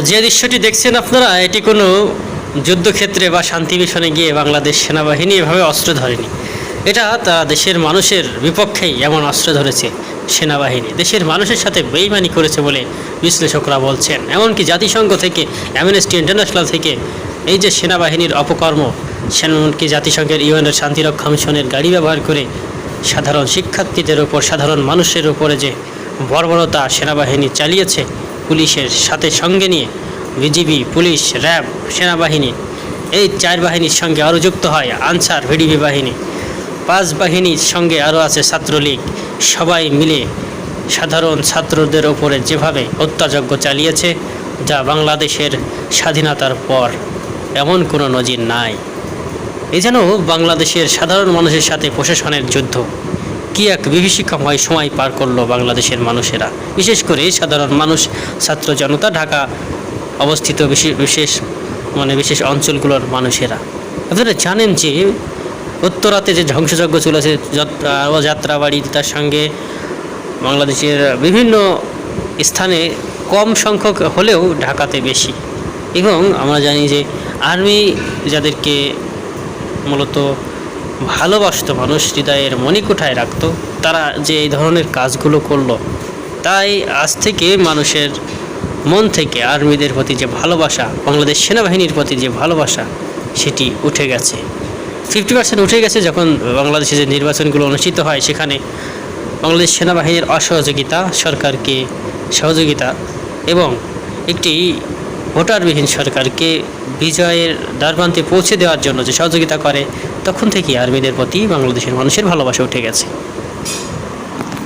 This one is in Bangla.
যে দৃশ্যটি দেখছেন আপনারা, এটি কোনো যুদ্ধক্ষেত্রে বা শান্তি মিশনে গিয়ে বাংলাদেশ সেনাবাহিনী এভাবে অস্ত্র ধরেনি। এটা তারা দেশের মানুষের বিপক্ষেই এমন অস্ত্র ধরেছে সেনাবাহিনী। দেশের মানুষের সাথে বেইমানি করেছে বলে বিশ্লেষকরা বলছেন। এমনকি জাতিসংঘ থেকে, অ্যামনেস্টি ইন্টারন্যাশনাল থেকে এই যে সেনাবাহিনীর অপকর্ম এমনকি জাতিসংঘের ইউএনের শান্তিরক্ষা মিশনের গাড়ি ব্যবহার করে সাধারণ শিক্ষার্থীদের ওপর, সাধারণ মানুষের উপরে যে বর্বরতা সেনাবাহিনী চালিয়েছে পুলিশের সাথে সঙ্গে নিয়ে বিজিবি, পুলিশ, র্যাব, সেনাবাহিনী, এই চার বাহিনীর সঙ্গে আরও যুক্ত হয় আনসার ভিডিবি বাহিনী। পাঁচ বাহিনীর সঙ্গে আরও আছে ছাত্রলীগ। সবাই মিলে সাধারণ ছাত্রদের ওপরে যেভাবে অত্যাযজ্ঞ চালিয়েছে, যা বাংলাদেশের স্বাধীনতার পর এমন কোনো নজির নাই। এ যেন বাংলাদেশের সাধারণ মানুষের সাথে প্রশাসনের যুদ্ধ। কি এক বিভীষিকাময় সময় পার করল বাংলাদেশের মানুষেরা? বিশেষ করে সাধারণ মানুষ, ছাত্র জনতা, ঢাকা অবস্থিত বিশেষ মানে বিশেষ অঞ্চলগুলোর মানুষেরা। আপনারা জানেন যে উত্তরাতে যে ধ্বংসযজ্ঞ চলেছে যাত্রা যাত্রাবাড়ি তার সঙ্গে বাংলাদেশের বিভিন্ন স্থানে কম সংখ্যক হলেও ঢাকাতে বেশি। এবং আমরা জানি যে আর্মি যাদেরকে মূলত ভালোবাসতো মানুষ হৃদয়ের মণিকুঠায় রাখতো, তারা যে এই ধরনের কাজগুলো করল, তাই আজ থেকে মানুষের মন থেকে আর্মিদের প্রতি যে ভালোবাসা, বাংলাদেশ সেনাবাহিনীর প্রতি যে ভালোবাসা, সেটি উঠে গেছে। ফিফটি পার্সেন্ট উঠে গেছে যখন বাংলাদেশে যে নির্বাচনগুলো অনুষ্ঠিত হয়, সেখানে বাংলাদেশ সেনাবাহিনীর অসহযোগিতা, সরকারকে সহযোগিতা এবং একটি ভোটারবিহীন সরকারকে বিজয়ের দ্বারপ্রান্তে পৌঁছে দেওয়ার জন্য যে সহযোগিতা করে, তখন থেকেই আর্মিদের প্রতি বাংলাদেশের মানুষের ভালোবাসা উঠে গেছে।